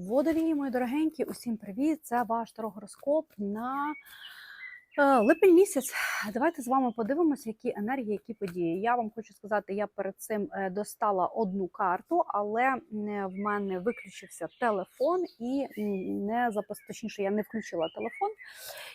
Водолії, мої дорогенькі, усім привіт! Це ваш тарогороскоп на липень місяць. Давайте з вами подивимося, які енергії, які події. Я вам хочу сказати, я перед цим е, достала одну карту, але е, в мене виключився телефон і не запис... точніше, я не включила телефон,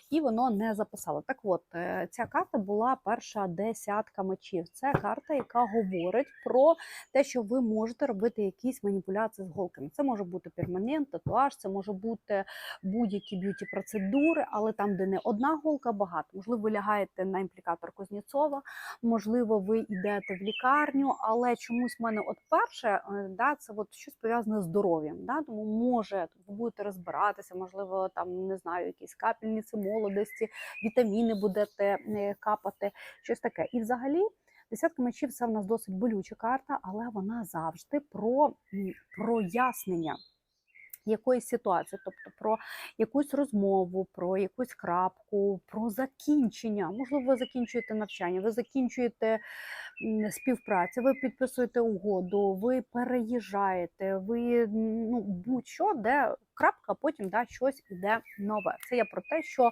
і воно не записало. Так от, е, ця карта була перша десятка мечів. Це карта, яка говорить про те, що ви можете робити якісь маніпуляції з голками. Це може бути перманент, татуаж, це може бути будь-які б'юті процедури, але там, де не одна голка, багато. Можливо, ви лягаєте на імплікатор Кузнєцова, можливо, ви йдете в лікарню, але чомусь в мене от перше, е, да, це от щось пов'язане з здоров'ям. Да? Тому може ви будете розбиратися, можливо, там не знаю, якісь капельниці молодості, вітаміни будете е, капати, щось таке. І взагалі. Десятка мечів це в нас досить болюча карта, але вона завжди про прояснення якоїсь ситуації, тобто про якусь розмову, про якусь крапку, про закінчення. Можливо, ви закінчуєте навчання, ви закінчуєте співпрацю, ви підписуєте угоду, ви переїжджаєте, ви ну, будь-що, де крапка, а потім да, щось іде нове. Це я про те, що е,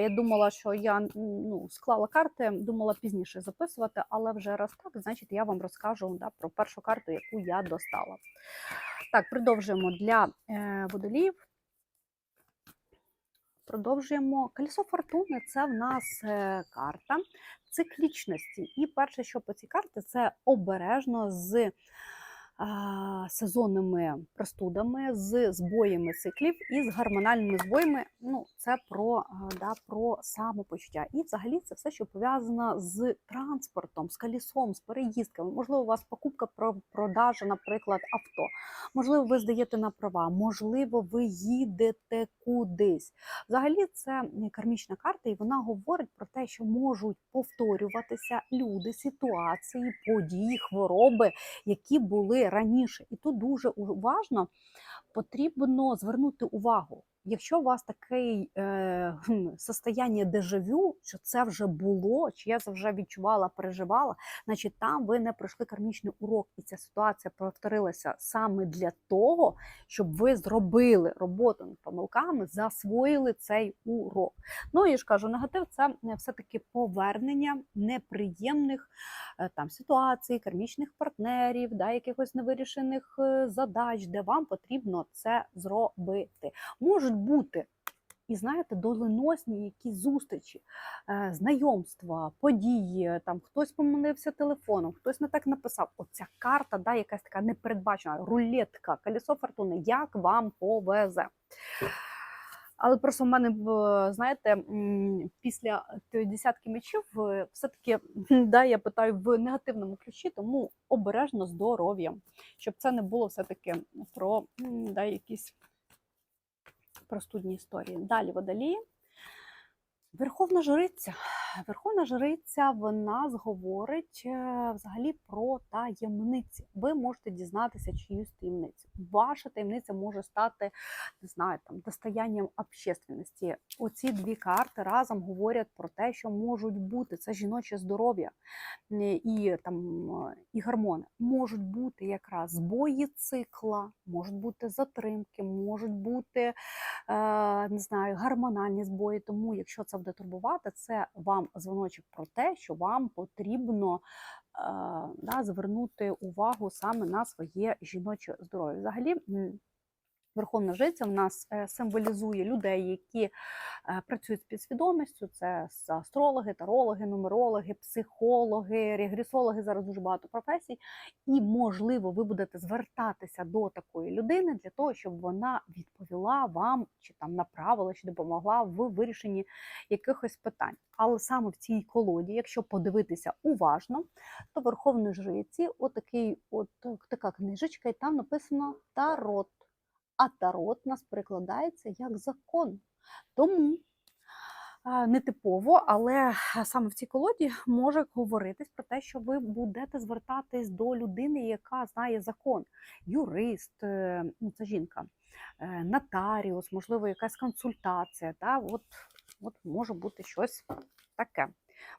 я думала, що я ну, склала карти, думала пізніше записувати, але вже раз так, значить, я вам розкажу да, про першу карту, яку я достала. Так, продовжуємо для е, водоліїв. Продовжуємо. Колесо фортуни це в нас е, карта циклічності. І перше, що по цій карті, це обережно з сезонними простудами, з збоями циклів і з гормональними збоями. Ну, це про, да, про самопочуття. І взагалі це все, що пов'язано з транспортом, з колесом, з переїздками. Можливо, у вас покупка про продажа, наприклад, авто. Можливо, ви здаєте на права, можливо, ви їдете кудись. Взагалі, це кармічна карта, і вона говорить про те, що можуть повторюватися люди, ситуації, події, хвороби, які були раніше. І тут дуже уважно потрібно звернути увагу. Якщо у вас таке е, состояння дежавю, що це вже було, чи я це вже відчувала, переживала, значить там ви не пройшли кармічний урок, і ця ситуація повторилася саме для того, щоб ви зробили роботу над помилками, засвоїли цей урок. Ну і ж кажу, негатив це е, все-таки повернення неприємних е, там ситуацій, кармічних партнерів, да, якихось невирішених е, задач, де вам потрібно це зробити. Можуть бути. І знаєте, доленосні якісь зустрічі, е, знайомства, події, там хтось помилився телефоном, хтось не так написав. Оця карта, да, якась така непередбачена, рулетка, колесо фортуни, як вам повезе. Але просто в мене, знаєте, після десятки мечів е, все-таки да, я питаю в негативному ключі, тому обережно здоров'ям, щоб це не було все-таки про да, якісь простудні історії. Далі водолії. Верховна жриця. Верховна жриця в нас говорить е, взагалі про таємниці. Ви можете дізнатися чиюсь таємницю. Ваша таємниця може стати, не знаю, там достоянням общественності. Оці дві карти разом говорять про те, що можуть бути це жіноче здоров'я і там і гормони. Можуть бути якраз збої цикла, можуть бути затримки, можуть бути е, не знаю, гормональні збої. Тому, якщо це буде турбувати, це вам дзвоночок про те, що вам потрібно е, да, звернути увагу саме на своє жіноче здоров'я. Взагалі. Верховна жриця в нас е, символізує людей, які е, працюють з підсвідомістю. Це астрологи, тарологи, нумерологи, психологи, регресологи. Зараз дуже багато професій. І, можливо, ви будете звертатися до такої людини для того, щоб вона відповіла вам, чи там направила, чи допомогла в вирішенні якихось питань. Але саме в цій колоді, якщо подивитися уважно, то Верховної жриці отакий, от така книжечка, і там написано Тарот. А тарот нас перекладається як закон. Тому нетипово, але саме в цій колоді може говоритись про те, що ви будете звертатись до людини, яка знає закон, юрист, е, ну це жінка, е, нотаріус, можливо, якась консультація. Та? От, от може бути щось таке.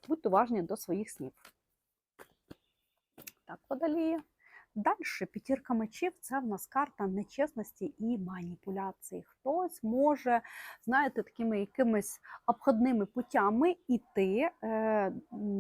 Будьте уважні до своїх снів. Так, водолії. Далі п'ятірка мечів це в нас карта нечесності і маніпуляції. Хтось може, знаєте, такими якимись обходними путями іти е,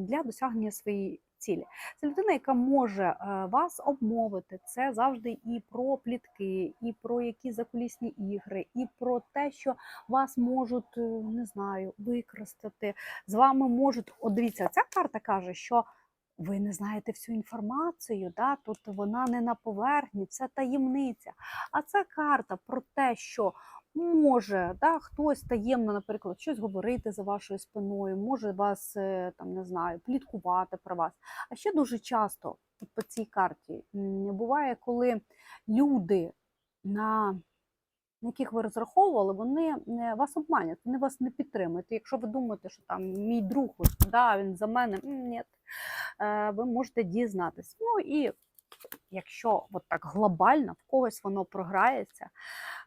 для досягнення своєї цілі. Це людина, яка може е, вас обмовити. Це завжди і про плітки, і про якісь закулісні ігри, і про те, що вас можуть, е, не знаю, використати. З вами можуть. От дивіться, ця карта каже, що ви не знаєте всю інформацію, да? тут вона не на поверхні, це таємниця. А це карта про те, що може да, хтось таємно, наприклад, щось говорити за вашою спиною, може вас е, там не знаю, пліткувати про вас. А ще дуже часто по цій карті буває, коли люди на на яких ви розраховували, вони е, вас обманять, вони вас не підтримують. Якщо ви думаєте, що там мій друг, да, він за мене, ні, ви можете дізнатись. Ну і якщо от так глобально в когось воно програється,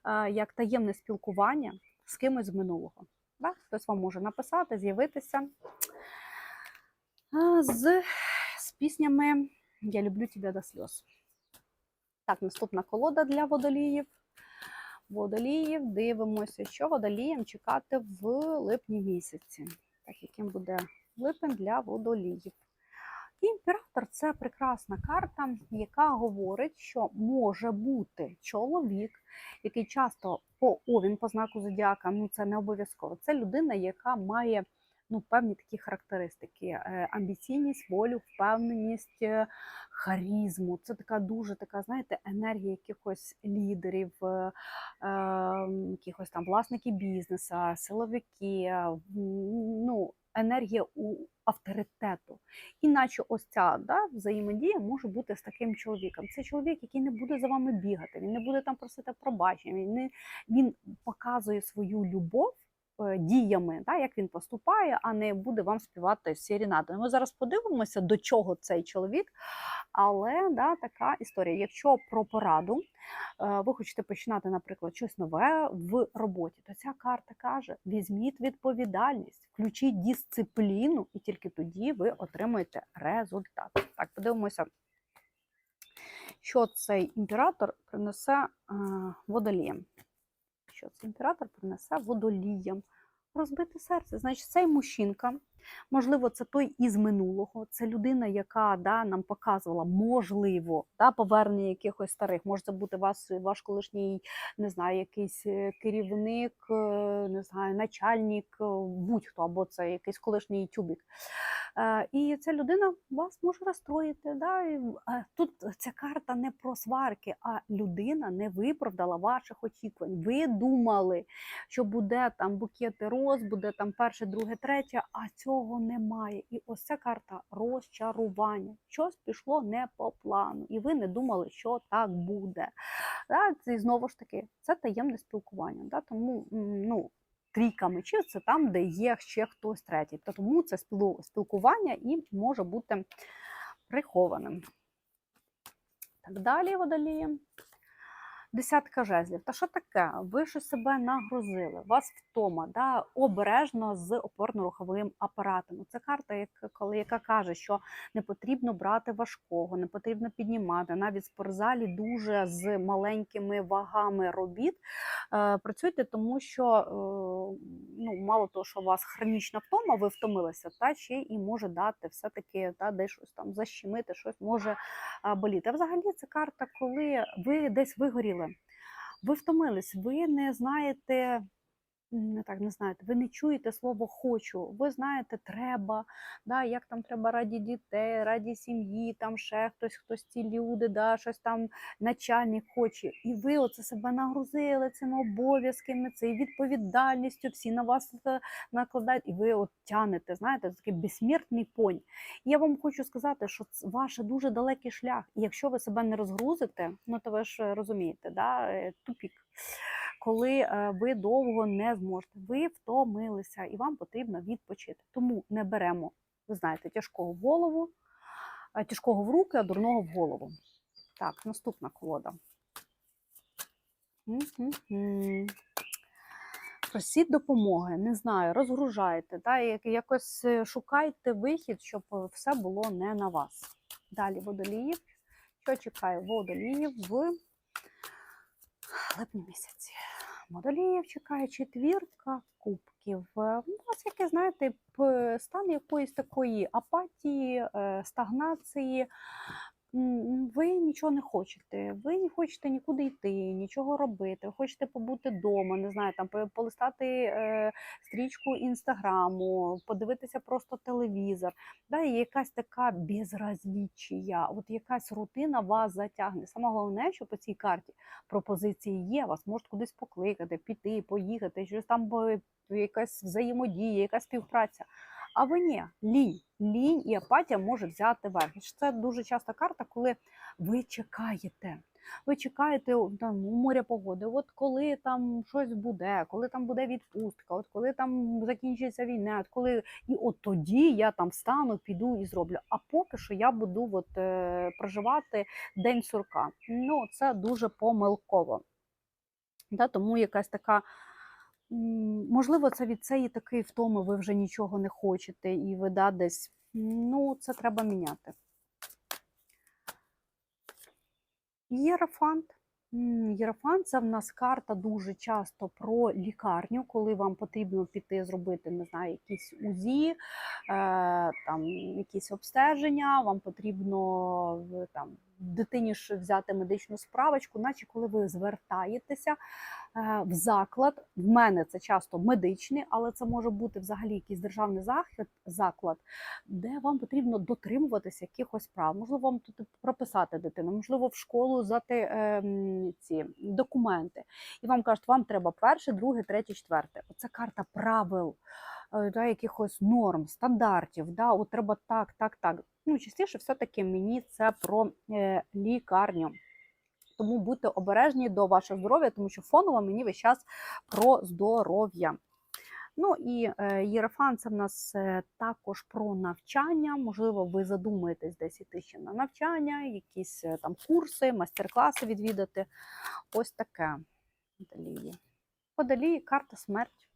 е, як таємне спілкування з кимось з минулого. Да? Хтось вам може написати, з'явитися е, з, з піснями Я люблю тебе до сльоз. Так, наступна колода для водоліїв. Водоліїв дивимося, що водоліям чекати в липні місяці. Так, яким буде липень для водоліїв. Імператор це прекрасна карта, яка говорить, що може бути чоловік, який часто по овін, по знаку зодіака, ну це не обов'язково. Це людина, яка має ну, певні такі характеристики: е, амбіційність, волю, впевненість, е, харізму. Це така дуже така, знаєте, енергія якихось лідерів, е, е, якихось там власників бізнесу, силовики. е, Ну, енергія у авторитету. Іначе ось ця да, взаємодія може бути з таким чоловіком. Це чоловік, який не буде за вами бігати, він не буде там просити пробачення, він, не, він показує свою любов. Е, Діями, да, як він поступає, а не буде вам співати серенаду. Ми зараз подивимося, до чого цей чоловік. Але да, така історія. Якщо про пораду е, ви хочете починати, наприклад, щось нове в роботі, то ця карта каже: візьміть відповідальність, включіть дисципліну, і тільки тоді ви отримаєте результат. Так, подивимося, що цей імператор принесе е, водоліям. Що цей імператор принесе водоліям? Розбите серце. Значить, цей мужчинка, можливо, це той із минулого. Це людина, яка да, нам показувала, можливо, да, повернення якихось старих. Може це бути вас, ваш колишній, не знаю, якийсь е, керівник, е, не знаю, начальник, е, будь-хто, або це якийсь колишній тюбік. Е, І ця людина вас може розстроїти. Да? і, е, Тут ця карта не про сварки, а людина не виправдала ваших очікувань. Ви думали, що буде там букети роз, буде там перше, друге, третє, а цього немає. І ось ця карта розчарування. Щось пішло не по плану, і ви не думали, що так буде. Да? Це знову ж таки це таємне спілкування. Да? Тому ну. Трійка мечів це там, де є ще хтось третій. Тому це спілкування і може бути прихованим. Так далі, водолії. Десятка жезлів. Та що таке? Ви щось себе нагрузили, вас втома, да? обережно з опорно-руховим апаратом. Це карта, яка каже, що не потрібно брати важкого, не потрібно піднімати. Навіть в спортзалі дуже з маленькими вагами робіт. Е, працюйте, тому що е, ну, мало того, що у вас хронічна втома, ви втомилися, та ще і може дати все-таки та, десь щось там защемити, щось може боліти. А взагалі це карта, коли ви десь вигоріли, ви втомились, ви не знаєте. Так не знаєте, ви не чуєте слово хочу, ви знаєте, треба, да, як там треба раді дітей, раді сім'ї, там ще хтось, хтось ці люди, да, щось там начальник хоче. І ви оце себе нагрузили цими обов'язками, цією відповідальністю, всі на вас е, накладають, і ви от тянете, знаєте, такий безсмертний понь. І я вам хочу сказати, що це ваш дуже далекий шлях. І якщо ви себе не розгрузите, ну то ви ж розумієте, да, е, тупік. Коли е, ви довго не зможете, ви втомилися і вам потрібно відпочити. Тому не беремо, ви знаєте, тяжкого в голову, е, тяжкого в руки, а дурного в голову. Так, наступна колода. Просіть допомоги, не знаю, розгружайте, та, якось е, шукайте вихід, щоб все було не на вас. Далі водоліїв. Що чекає водоліїв в липні місяці? Водоліїв чекає четвірка кубків. Е, У нас, який, знаєте, стан якоїсь такої апатії, е, стагнації. Ви нічого не хочете, ви не хочете нікуди йти, нічого робити, ви хочете побути вдома, не знаю, там полистати е, стрічку інстаграму, подивитися просто телевізор. Да, і якась така безразлічія, от якась рутина вас затягне. Саме головне, що по цій карті пропозиції є, вас можуть кудись покликати, піти, поїхати, щось там якась взаємодія, якась співпраця. А ви ні, лінь, лінь і апатія може взяти верх. Це дуже часто карта, коли ви чекаєте. Ви чекаєте там у моря погоди, от коли там щось буде, коли там буде відпустка, от коли там закінчиться війна, от коли і от тоді я там встану, піду і зроблю. А поки що я буду от, е, проживати день сурка. Ну це дуже помилково. Да, тому якась така. Можливо, це від цієї такої втоми ви вже нічого не хочете, і ви да, десь. Ну, це треба міняти. Єрофант. Єрофант це в нас карта дуже часто про лікарню, коли вам потрібно піти зробити, не знаю, якісь УЗІ, е, там якісь обстеження, вам потрібно там дитині ж взяти медичну справочку, наче коли ви звертаєтеся е, в заклад. В мене це часто медичний, але це може бути взагалі якийсь державний заклад, де вам потрібно дотримуватися якихось прав. Можливо, вам тут прописати дитину, можливо, в школу здати е, ці документи. І вам кажуть, вам треба перше, друге, третє, четверте. Оце карта правил, да, якихось норм, стандартів. Да, от треба так, так, так. Ну, частіше, все-таки мені це про е, лікарню. Тому будьте обережні до вашого здоров'я, тому що фоново мені весь час про здоров'я. Ну і е, Єрофан це в нас е, також про навчання. Можливо, ви задумаєтесь десь іти ще на навчання, якісь там курси, майстер-класи відвідати. Ось таке. Водолії. Водолії, карта смерть.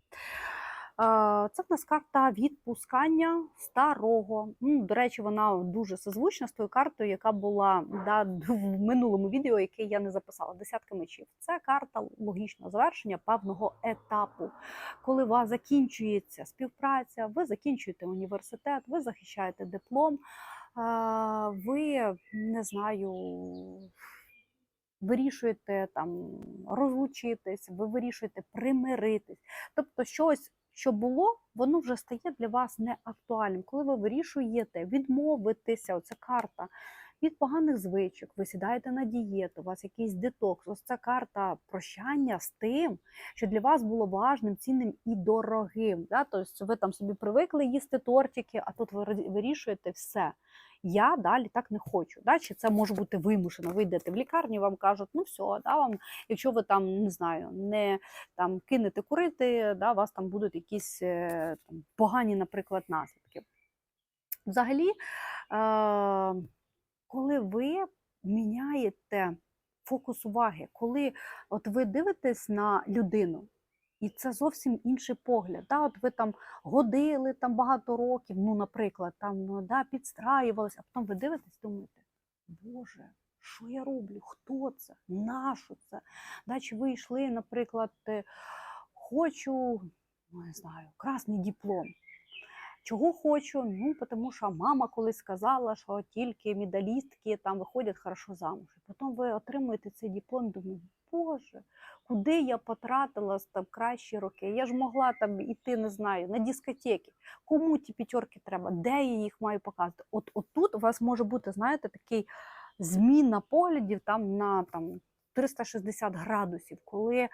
Це в нас карта відпускання старого. Ну, до речі, вона дуже созвучна з тою картою, яка була да, в минулому відео, яке я не записала. Десятка мечів. Це карта логічного завершення певного етапу. Коли у вас закінчується співпраця, ви закінчуєте університет, ви захищаєте диплом, ви не знаю. Вирішуєте там розлучитись, ви вирішуєте примиритись. Тобто, щось, що було, воно вже стає для вас неактуальним. Коли ви вирішуєте відмовитися, оця карта від поганих звичок, ви сідаєте на дієту, у вас якийсь детокс. Ось ця карта прощання з тим, що для вас було важним, цінним і дорогим. Да? Тобто ви там собі привикли їсти тортики, а тут ви вирішуєте все. Я далі так не хочу. Да? Чи це може бути вимушено? Ви йдете в лікарню, вам кажуть, ну все, да, вам, якщо ви там не знаю, не там кинете курити, да, вас там будуть якісь е, там, погані, наприклад, наслідки. Взагалі, е, коли ви міняєте фокус уваги, коли от ви дивитесь на людину, і це зовсім інший погляд. Да? От ви там годили там багато років, ну, наприклад, там ну, да, підстраювалися, а потім ви дивитесь, думаєте, Боже, що я роблю? Хто це? Нащо це? Да, чи ви йшли, наприклад, е, хочу, ну, не знаю, красний диплом. Чого хочу? Ну, тому що мама колись сказала, що тільки медалістки там виходять хорошо замуж. Потім ви отримуєте цей диплом, і думаєте, Боже, куди я потратила там кращі роки? Я ж могла там іти, не знаю, на дискотеки. Кому ті п'ятерки треба? Де я їх маю показувати? От, от тут у вас може бути, знаєте, такий зміна поглядів там на там, 360 градусів, коли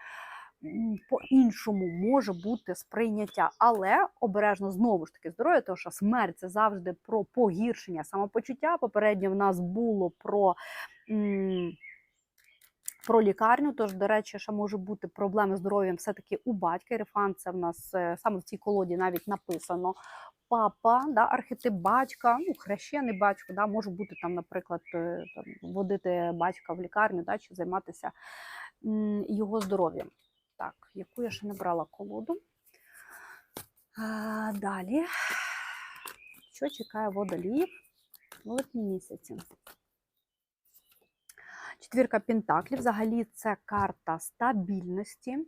по-іншому може бути сприйняття, але обережно знову ж таки здоров'я, тому що смерть це завжди про погіршення самопочуття. Попередньо в нас було про. Про лікарню, тож, до речі, ще може бути проблеми з здоров'ям все-таки у батька. Рефан це в нас е, саме в цій колоді навіть написано папа, да, архетип батька, ну, хрещений батько, да, може бути там, наприклад, е, там, водити батька в лікарню да, чи займатися його здоров'ям. Так, яку я ще не брала колоду. А, далі. Що чекає водоліїв в липні місяці? Четвірка Пентаклів взагалі це карта стабільності,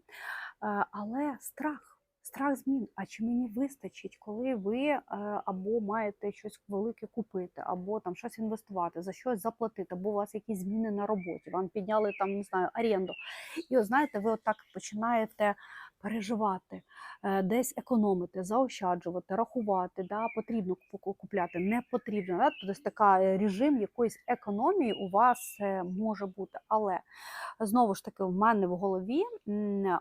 але страх. Страх змін. А чи мені вистачить, коли ви е, або маєте щось велике купити, або там щось інвестувати, за щось заплатити, або у вас якісь зміни на роботі, вам підняли там, не знаю, оренду. І от знаєте, ви отак починаєте переживати, е, десь економити, заощаджувати, рахувати, да, потрібно купляти, не потрібно. Да? Тобто така е, режим якоїсь економії у вас е, може бути. Але знову ж таки, в мене в голові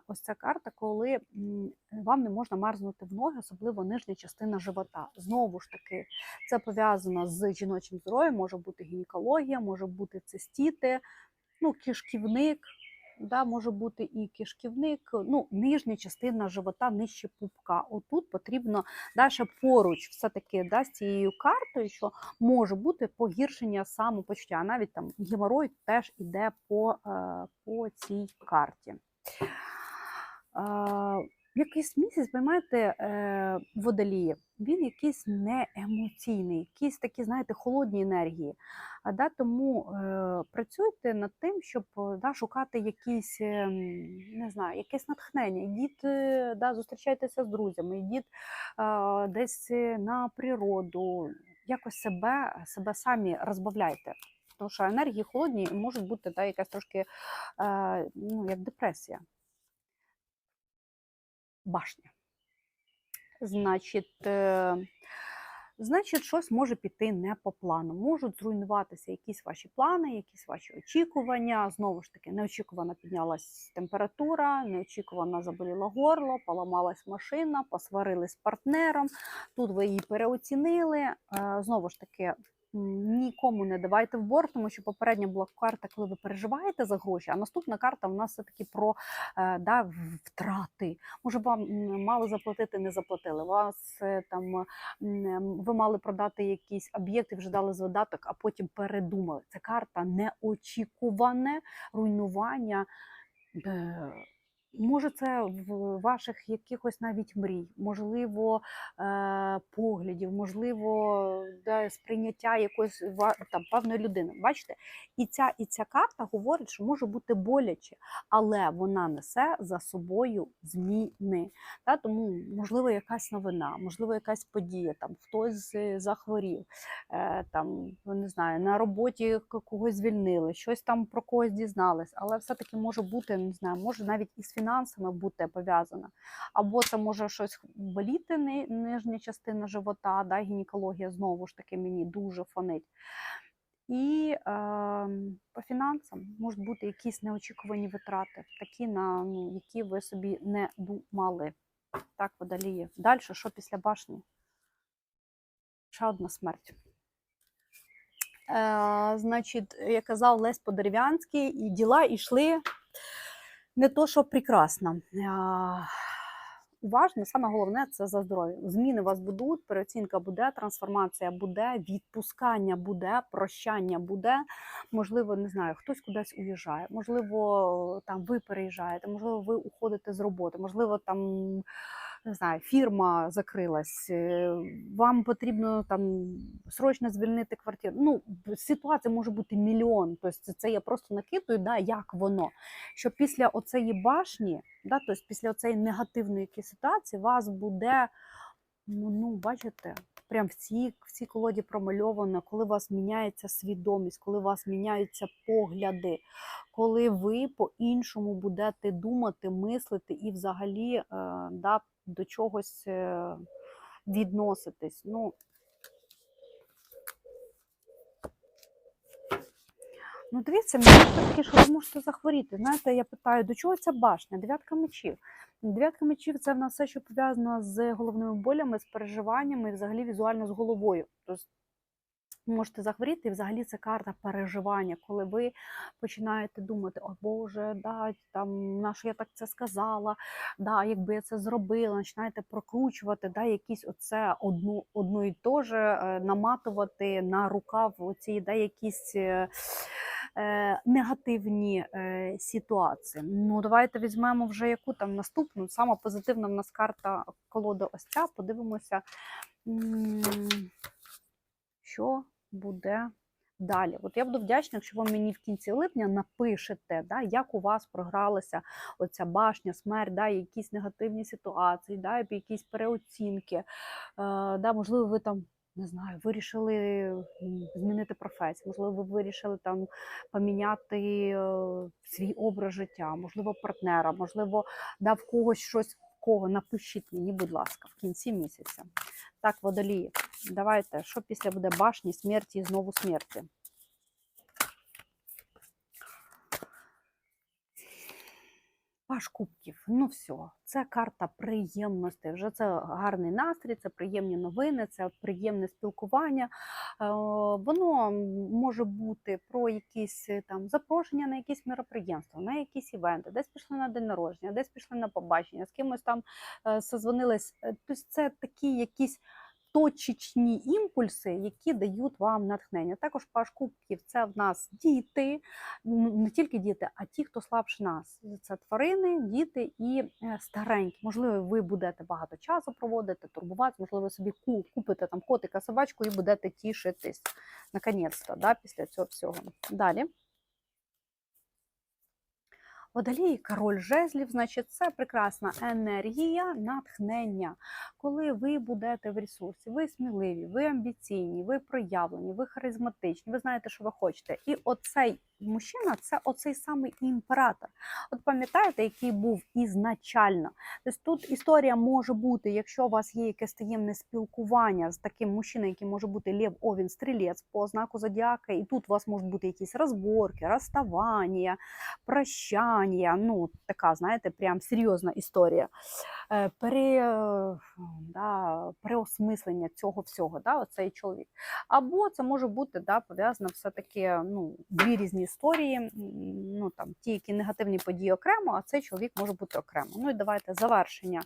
ось ця карта, коли вам не можна мерзнути в ноги, особливо нижня частина живота. Знову ж таки, це пов'язано з жіночим здоров'ям, може бути гінекологія, може бути цистіти, ну, кишківник. Да, може бути і кишківник, ну, нижня частина живота нижче пупка. Отут потрібно далі поруч, все-таки да, з цією картою, що може бути погіршення самопочуття. Навіть там геморой теж іде по, е, по цій карті. Якийсь місяць, поймаєте, е, водолії, він якийсь не емоційний, якісь такі, знаєте, холодні енергії. А, да, тому е, працюйте над тим, щоб е, да, шукати якісь, не знаю, якесь натхнення. Йдіть, да, зустрічайтеся з друзями, йдіть десь на природу, якось себе, себе самі розбавляйте. Тому що енергії холодні можуть бути да, якась трошки ну, як депресія. Башня. Значить, е, значить, щось може піти не по плану. Можуть зруйнуватися якісь ваші плани, якісь ваші очікування. Знову ж таки, неочікувано піднялась температура, неочікувано заболіло горло, поламалась машина, посварились з партнером. Тут ви її переоцінили. Е, Знову ж таки, нікому не давайте в борг, тому що попередня була карта, коли ви переживаєте за гроші, а наступна карта у нас все-таки про е, да, втрати. Може, вам м, мали заплатити, не заплатили. Вас е, там ви мали продати якийсь об'єкт і вже дали задаток, а потім передумали. Це карта неочікуване руйнування. Може, це в ваших якихось навіть мрій, можливо, е, поглядів, можливо, сприйняття якоїсь там певної людини. Бачите, і ця, і ця карта говорить, що може бути боляче, але вона несе за собою зміни. Та, тому, можливо, якась новина, можливо, якась подія, там хтось е, захворів, е, там, не знаю, на роботі когось звільнили, щось там про когось дізнались, але все-таки може бути, не знаю, може навіть із фінансами бути пов'язана. Або це може щось боліти, ни- нижня частина живота, да, гінекологія знову ж таки мені дуже фонить. І е, по фінансам можуть бути якісь неочікувані витрати, такі, на ну, які ви собі не думали. Так, водолії. Далі, що після башні? Ще одна смерть. Е, значить, як казав Лесь Подерев'янський, і діла йшли не то, що прекрасно. Е, уважно, саме головне це за здоров'я. Зміни вас будуть, переоцінка буде, трансформація буде, відпускання буде, прощання буде. Можливо, не знаю, хтось кудись уїжджає, можливо, там ви переїжджаєте, можливо, ви уходите з роботи, можливо, там не знаю, фірма закрилась, е, вам потрібно там срочно звільнити квартиру. Ну, ситуація може бути мільйон. Тобто це, я просто накидую, да, як воно. Що після оцеї башні, да, тобто після оцеї негативної ситуації, вас буде, ну, ну бачите, прям в цій, в цій колоді промальовано, коли у вас міняється свідомість, коли у вас міняються погляди, коли ви по-іншому будете думати, мислити і взагалі е, да, до чогось е, відноситись. Ну, Ну, дивіться, мені таке, що ви можете захворіти. Знаєте, я питаю, до чого ця башня? Дев'ятка мечів. Дев'ятка мечів це в нас все, що пов'язано з головними болями, з переживаннями і взагалі візуально з головою. Тобто можете захворіти, і взагалі це карта переживання, коли ви починаєте думати, о Боже, да, там, на що я так це сказала, да, якби я це зробила, починаєте прокручувати, да, якісь оце одну, одно і те же, е, наматувати на рукав оці да, якісь. Е, Негативні е, ситуації. Ну, давайте візьмемо вже яку там наступну. Сама позитивна в нас карта колода ось ця. Подивимося, що буде Далі, от я буду вдячна, якщо ви мені в кінці липня напишете, да, як у вас програлася оця башня, смерть, да, якісь негативні ситуації, да, якісь переоцінки. Е, да, можливо, ви там не знаю, вирішили змінити професію, можливо, ви вирішили там поміняти е, свій образ життя, можливо, партнера, можливо, дав когось щось в кого. Напишіть мені, будь ласка, в кінці місяця. Так, водолії, давайте, що після буде башні, смерті і знову смерті. Паш кубків, ну все, це карта приємності. Вже це гарний настрій, це приємні новини, це приємне спілкування. Е, Воно може бути про якісь е, там запрошення на якісь мероприємства, на якісь івенти, десь пішли на день народження, десь пішли на побачення, з кимось там е, созвонились. Тобто це такі якісь точечні імпульси, які дають вам натхнення. Також паш кубків це в нас діти, не тільки діти, а ті, хто слабше нас. Це тварини, діти і е, старенькі. Можливо, ви будете багато часу проводити, турбуватися, можливо, собі ку- купите там котика, собачку і будете тішитись. Наконець-то, да, після цього всього. Далі. Водолій, король жезлів, значить, це прекрасна енергія, натхнення. Коли ви будете в ресурсі, ви сміливі, ви амбіційні, ви проявлені, ви харизматичні, ви знаєте, що ви хочете. І оцей мужчина це оцей самий імператор. От пам'ятаєте, який був ізначально. Тобто тут історія може бути, якщо у вас є якесь таємне спілкування з таким мужчиною, який може бути Лев Овін, стрілець по знаку зодіака, і тут у вас можуть бути якісь розборки, розставання, прощання. Ну, така, знаєте, прям серйозна історія. Е, Пере, е, да, переосмислення цього всього, да, оцей чоловік. Або це може бути да, пов'язано все-таки ну, дві різні історії. Ну, там, ті, які негативні події окремо, а цей чоловік може бути окремо. Ну і давайте завершення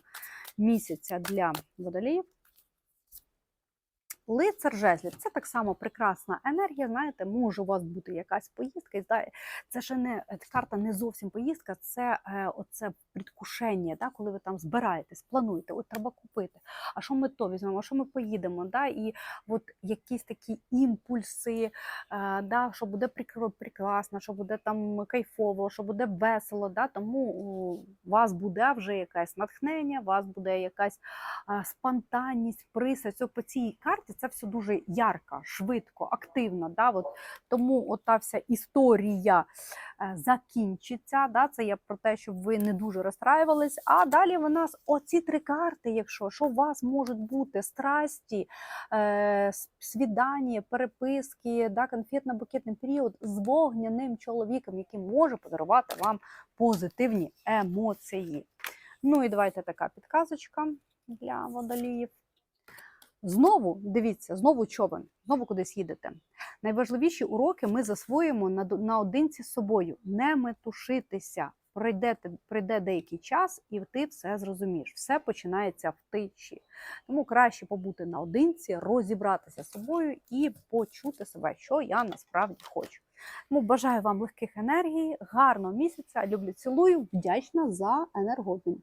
місяця для водоліїв. Лицар жезлів це так само прекрасна енергія. Знаєте, може у вас бути якась поїздка, це ще не е, карта не зовсім поїздка, це е, оце предвкушення, да, коли ви там збираєтесь, плануєте, от треба купити. А що ми то візьмемо, а що ми поїдемо? Да? І от якісь такі імпульси, е, да, що буде прекрасно, що буде там кайфово, що буде весело. Да? Тому у вас буде вже якесь натхнення, у вас буде якась спонтанність, присадь. По цій карті це все дуже ярко, швидко, активно. Да? От, тому от та вся історія е, закінчиться. Да? Це я про те, щоб ви не дуже розстраювались. А далі в нас оці три карти, якщо що у вас можуть бути страсті, е, свідання, переписки, да? конфетно-букетний період з вогняним чоловіком, який може подарувати вам позитивні емоції. Ну і давайте така підказочка для водоліїв. Знову дивіться, знову човен, знову кудись їдете. Найважливіші уроки ми засвоїмо на- наодинці з собою. Не метушитися. Пройде, пройде деякий час, і ти все зрозумієш. Все починається в тиші. Тому краще побути наодинці, розібратися з собою і почути себе, що я насправді хочу. Тому бажаю вам легких енергій, гарного місяця. Люблю, цілую, вдячна за енергообмін.